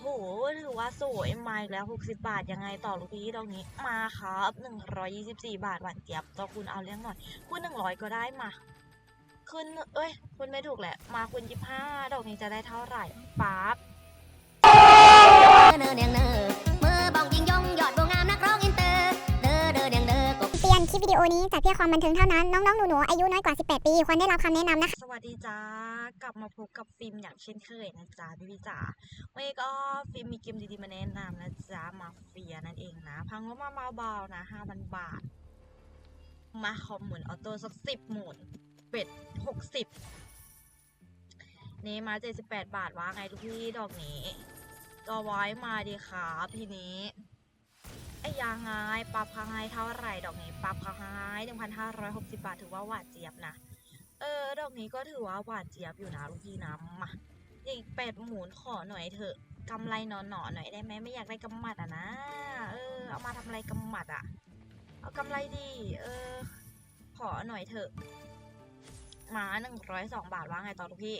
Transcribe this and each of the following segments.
โหถือว่าสวยมาอีกแล้ว 60 บาท ยังไงต่อลูกพี่ตรงนี้มาครับ 124 บาทหวานเจี๊ยบต่อคุณเอาเลี้ยงหน่อยคุณ100 ก็ได้มาคุณเอ้ย คุณไม่ถูกแหละ มาคุณ25ดอกนี้จะได้เท่าไหร่ป๊าบเนอเนียเนอมือบ คลิปวิดีโอนี้จัดเพื่อความบันเทิงเท่านั้น น้องๆ หนูๆ อายุน้อยกว่า 18 ปี ควรได้รับคำแนะนำนะคะ สวัสดีจ้ากลับมาพบกับฟิล์มอย่างเช่นเคยนะจ๊ะพี่พี่จ๋าวันนี้ก็ฟิล์มมีเกมดีๆ มาแนะนำนะจ๊ะมาเฟียนั่นเองนะพังงบมาเบาๆนะ5,000บาท มาคอมหมุนออโต้สักสิบหมุนเป็ด60นี่มา78บาทว่าไงทุกพี่ดอกนี้ตัวไว้มาดีครับทีนี้ ไอ้ยังไงปรับพังไงเท่าไหร่ดอกนี้ปรับพังไง1,560บาทถือว่าหวานเจี๊ยบนะ เออ ดอกนี้ก็ถือว่าหวานเจี๊ยบอยู่นะลูกพี่นะมาอีกเป็ดหมุนขอหน่อยเถอะกำไรหนอนๆหน่อยได้ไหมไม่อยากได้กำหมัดอะนะ เออ เอามาทำอะไรกำหมัดอะ เอากำไรดี เออ ขอหน่อยเถอะมาหนึ่งร้อยสองบาทว่าไงต่อลูกพี่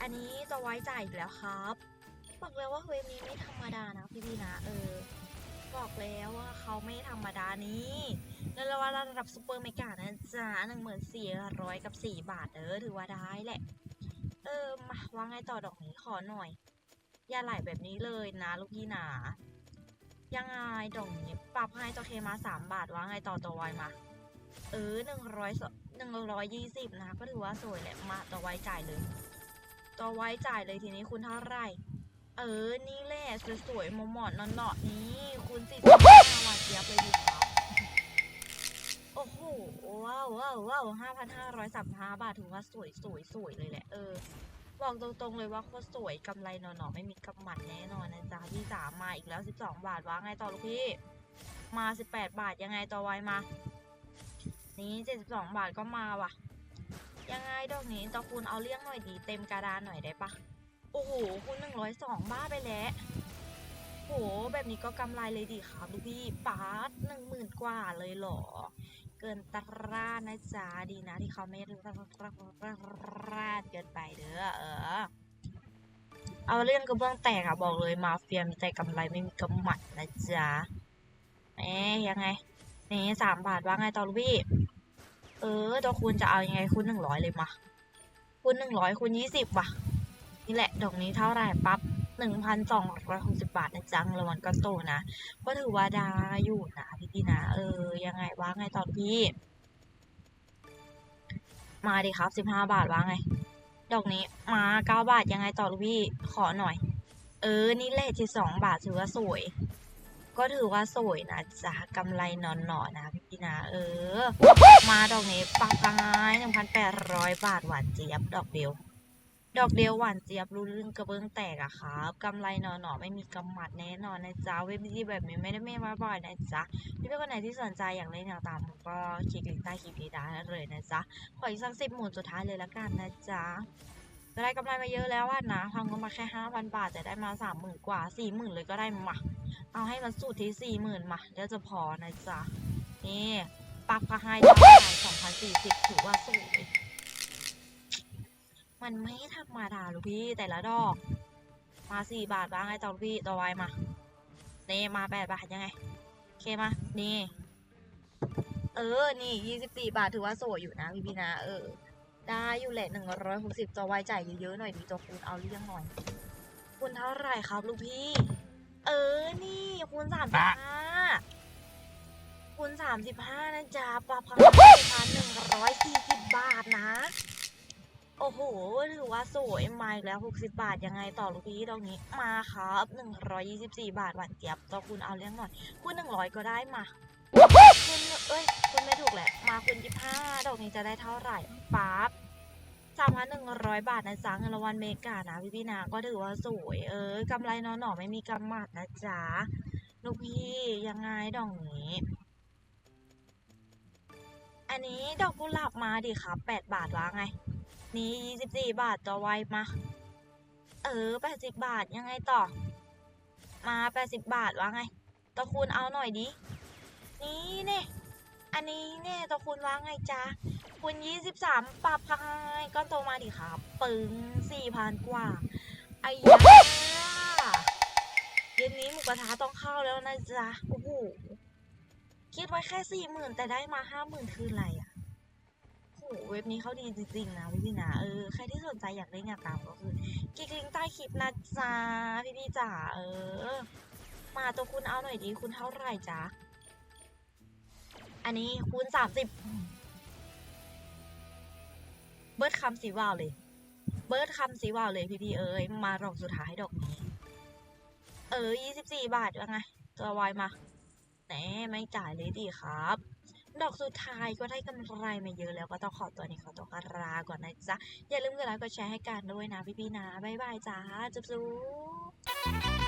อันนี้จะไว้จ่ายอีกแล้วครับ บอกเลยว่าเวฟนี้ไม่ธรรมดานะพี่พี่นะ เออ บอกแล้วว่าเขาไม่ธรรมดานี้เงินรางวัลระดับซูเปอร์เมกานะจ๊ะหนึ่งหมื่นสี่ร้อยกับสี่บาทเออถือว่าได้แหละ เออมาว่าไงต่อดอกนี้ขอหน่อย อย่าไหลแบบนี้เลยนะลูกพี่หนา ยังไงดอกนี้ปรับให้ตัวเคมาสามบาทว่าไงต่อตัวไวมา เออหนึ่งร้อยหนึ่งร้อยยี่สิบนะก็ถือว่าสวยแหละมาตัวไวจ่ายเลย ตัวไวจ่ายเลยทีนี้คุณเท่าไหร่ ออ นี่แหละสวยๆหมอนๆนอนๆนี่คุณสิบห้าหวานเจี๊ยบเลยดีครับโอ้โหว้าวว้าวว้าวห้าพันห้าร้อยสามห้าบาทถือว่าสวยสวยสวยเลยแหละเออ บอกตรงๆเลยว่าโคตรสวยกำไรหนอๆไม่มีกำหมัดแน่นอนนะจ๊ะพี่สามมาอีกแล้วสิบสองบาทว่าไงต่อลูกพี่ มาสิบแปดบาทยังไงต่อไวมา นี่เจ็ดสิบสองบาทก็มาว่ะ ยังไงดอกนี้ต่อคุณเอาเลี่ยงหน่อยดีเต็มกระดานหน่อยได้ปะ โอ้โหคุณหนึ่งร้อยสองบ้าไปแล้วโหแบบนี้ก็กำไรเลยดีครับลูกพี่ปาร์ตหนึ่งหมื่นกว่าเลยเหรอ เกินตรานะจ๊ะดีนะที่เขาไม่ราดเกินไปเด้อเออ เอาเรื่องกระเบื้องแตกอะบอกเลยมาเฟียมีแต่กำไรไม่มีกำหมัดนะจ๊ะเอ๊ยยังไงนี่สามบาทว่าไงต่อลูกพี่ เออตัวคุณจะเอายังไงคุณหนึ่งร้อยเลยมา คุณหนึ่งร้อยคุณยี่สิบว่ะ นี่แหละ ดอกนี้เท่าไหร่ปั๊บหนึ่งพันสองร้อยหกสิบาทนะจังแล้วมันก็โตนะ ก็ถือว่าได้อยู่นะพี่พี่นะ เออ ยังไงว่าไงตอนพี่ มาดิครับสิบห้าบาทว่าไง ดอกนี้มาเก้าบาทยังไงต่อลูกพี่ ขอหน่อย เออ นี่แหละที่สองบาทถือว่าสวย ก็ถือว่าสวยนะจ๊ะกำไรนอนหนอนะพี่พี่นะ เออ มาดอกนี้ปังปังไงหนึ่งพันแปดร้อยบาทหวานเจี๊ยบดอกเดียว ดอกเดียวหวานเจี๊ยบรู้ลื่นกระเบื้องแตกอะครับกำไรหนอหนอไม่มีกำหมัดแน่นอนนะจ๊ะเว็บดีแบบนี้ไม่ได้ไม่มาบ่อยนะจ๊ะพี่เพื่อนคนไหนที่สนใจอยากเล่นอยากตามก็คลิกลิงก์ใต้คลิปนี้ได้เลยนะจ๊ะขออีกสักสิบหมุนสุดท้ายเลยละกันนะจ๊ะได้กำไรมาเยอะแล้วว่านะทำก็มาแค่ห้าพันบาทแต่ได้มาสามหมื่นกว่าสี่หมื่นเลยก็ได้มาเอาให้มันสุดที่สี่หมื่นมาเดี๋ยวจะพอนะจ๊ะนี่ปักพะให้ได้สองพันสี่สิบถือว่าสวย มันไม่ธรรมดาลูกพี่แต่ละดอก มาสี่บาทบ้างไงต่อลูกพี่ต่อไวมาเน่มาแปดบาทยังไงโอเคมานี่ เออ นี่ยี่สิบสี่บาทถือว่าสวยอยู่นะพี่พี่นะ เออ ได้อยู่แหละหนึ่งร้อยหกสิบจะไวจ่ายเยอะๆหน่อยดีตัวคุณเอาเรื่องหน่อยคุณเท่าไหร่ครับลูกพี่ เออ นี่คุณสามสิบห้าคุณสามสิบห้านะจ๊ะปลาพันพันหนึ่งร้อยสี่สิบบาทนะ โอ้โหถือว่าสวยมาอีกแล้ว 60 บาท ยังไงต่อลูกพี่ตรงนี้มาครับ 124 บาทหวานเจี๊ยบต่อคุณเอาเรื่องหน่อย คุณ 100 ก็ได้มาคุณเอ้ย คุณไม่ถูกแหละ มาคุณ 25ดอกนี้จะได้เท่าไหร่ปั๊บ3,100บาทนะจ๊ะเงินรางวัลเมกานะพี่พี่นะก็ถือว่าสวย เออกำไรนอนหน่อไม่มีกำหมัดนะจ๊ะลูกพี่ยังไงดอกนี้อันนี้ดอกกุหลาบมาดิครับ8บาทวะไง นี่ยี่สิบสี่บาทต่อไวมา เออแปดสิบบาทยังไงต่อ มาแปดสิบบาทวะไงตะคุณเอาหน่อยดินี่เนี่ยอันนี้เนี่ยตะคุณว่าไงจ๊ะคุณยี่สิบสามปรับพายก้อนโตมาดิครับปึ้งสี่พันกว่าไอ้ยาเย็นนี้หมูกระทะต้องเข้าแล้วนะจ๊ะโอ้โหคิดไว้แค่สี่หมื่นแต่ได้มาห้าหมื่นคืออะไรอะ เว็บนี้เขาดีจริงๆนะพี่พี่ๆนะเออใครที่สนใจอยากเล่นอยากตามก็คือคลิกลิงก์ใต้คลิปนะจ๊ะพี่พี่ๆจ๋าเออ มาตัวคุณเอาหน่อยดีคุณเท่าไหร่จ๊ะอันนี้คูณสามสิบเบิร์ดคำสีว่าวเลย เบิร์ดคำสีว่าวเลยพี่พี่ๆเอ้ยมาดอกสุดท้ายดอกนี้ เออยี่สิบสี่บาทว่าไง ตัววายมาแหนไม่จ่ายเลยดีครับ ดอกสุดท้ายก็ได้กำไรมาเยอะแล้วก็ต้องขอตัวนี้ขอตัวกลาก่อนนะจ๊ะ อย่าลืมกดไลค์กดแชร์ให้กันด้วยนะพี่ๆนะบ๊ายบายจ้าจุ๊บ